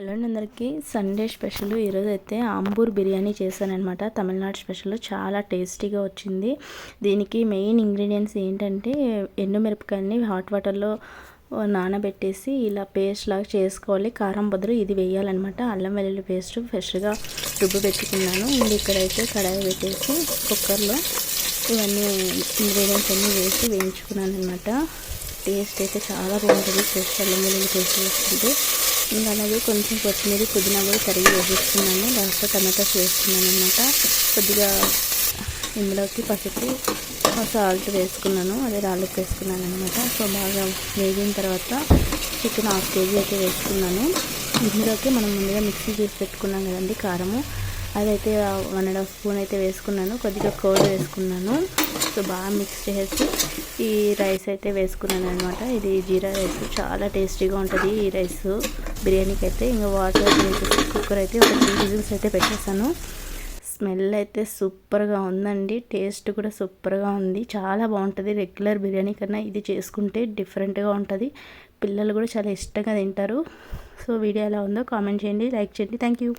Hello అండి అందరికీ. Sunday special ఈరోజు అయితే ఆంబూర్ బిర్యానీ చేశానమాట తమిళనాడు స్పెషల్ చాలా టేస్టీగా వచ్చింది. దీనికి మెయిన్ ఇంగ్రీడియంట్స్ ఏంటంటే ఎండుమిరపకాయలని హాట్ వాటర్లో నానబెట్టేసి ఇలా పేస్ట్ లాగా చేసుకోవాలి. కారం బదులు ఇది వేయాలన్నమాట. అల్లం వెల్లుల్లి పేస్ట్ ఫ్రెష్గా రుబ్బు పెట్టుకున్నాను. ఇంక ఇక్కడైతే కడాయి పెట్టేసి కుక్కర్లో ఇవన్నీ ఇంగ్రీడియంట్స్ అన్నీ వేసి వేయించుకున్నాను అనమాట టేస్ట్ అయితే చాలా బాగుంటుంది. ఫ్రెష్ అల్లం వెల్లుల్లి పేస్ట్ వేసుకుంటే ఇంకా అలాగే కొంచెం కొత్తిమీర పుదీనా కూడా తరిగి వేసేస్తున్నాను దాంట్లో టమాటాస్ వేస్తున్నాను అనమాట కొద్దిగా ఇందులోకి పసుపు సాల్ట్ వేసుకున్నాను. అదే రాళ్ళకి వేసుకున్నాను అనమాట సో బాగా వేగిన తర్వాత చికెన్ హాఫ్ కేజీ అయితే వేసుకున్నాను. ఇందులోకి మనం ముందుగా మిక్సీ చేసి పెట్టుకున్నాం కదండి కారము. అదైతే వన్ అండ్ హాఫ్ స్పూన్ అయితే వేసుకున్నాను. కొద్దిగా కోడ్ వేసుకున్నాను. సో బాగా మిక్స్ చేసి ఈ రైస్ అయితే వేసుకున్నాను అనమాట ఇది జీరా రైస్. చాలా టేస్టీగా ఉంటుంది ఈ రైస్. బిర్యానీకి అయితే ఇంకా వాటర్ కుక్కర్ అయితే ఒక త్రీ విజిల్స్ అయితే పెట్టేశాను. స్మెల్ అయితే సూపర్గా ఉందండి. టేస్ట్ కూడా సూపర్గా ఉంది. చాలా బాగుంటుంది రెగ్యులర్ బిర్యానీ కన్నా. ఇది చేసుకుంటే డిఫరెంట్గా ఉంటుంది. పిల్లలు కూడా చాలా ఇష్టంగా తింటారు. సో వీడియో ఎలా ఉందో కామెంట్ చేయండి లైక్ చేయండి. Thank you